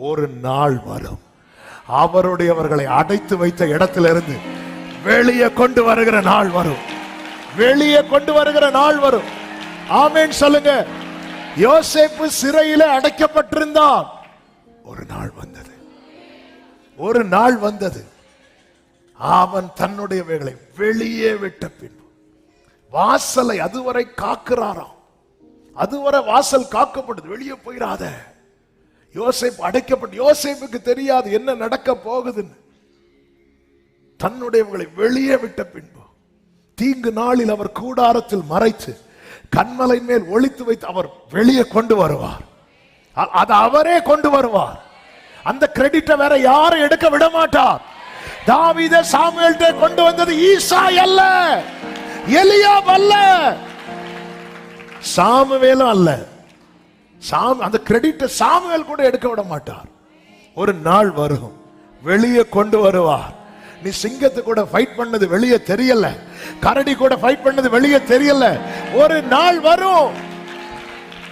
ஒரு நாள் வரும். அவருடையவர்களை அடைத்து வைத்த இடத்திலிருந்து வெளியே கொண்டு வருகிற நாள் வரும். வெளியே கொண்டு வருகிற நாள் வரும். ஆமேன் சொல்லுங்க. யோசேப்பு சிறையில அடைக்கப்பட்டிருந்தான். ஒரு நாள் வந்தது. ஒரு நாள் வந்தது. அவன் தன்னுடையவைகளை வெளியே விட்ட பின்பு வாசலை அதுவரை காக்கிறாராம். அதுவரை வாசல் காக்கப்படுது. வெளியே போயிடாத யோசேப்பு அடைக்கப்பட்டு யோசேப்புக்கு தெரியாது என்ன நடக்க போகுதுன்னு. தன்னுடையவர்களை வெளியே விட்ட பின்பு தீங்கு நாளில் அவர் கூடாரத்தில் மறைத்து கண்மலை மேல் ஒளித்து வைத்து அவர் வெளியே கொண்டு வருவார். அதை அது அவரே கொண்டு வருவார். அந்த கிரெடிட்டை வேற யாரும் எடுக்க விட மாட்டார் தாவித சாமுவேல்ட்ட கொண்டு வந்தது ஈசா அல்ல எலியா அல்ல. சாமுவேலும் அல்ல. சாம் அந்த கிரெடிட்டை சாமுவேல் கூட எடுக்க விட மாட்டார். ஒரு நாள் வரும் வெளியே கொண்டு வருவார். நீ சிங்கத்தை கூட ஃபைட் பண்ணது வெளியே தெரியல. கரடி கூட ஃபைட் பண்ணது வெளியே தெரியல. ஒரு நாள் வரும்.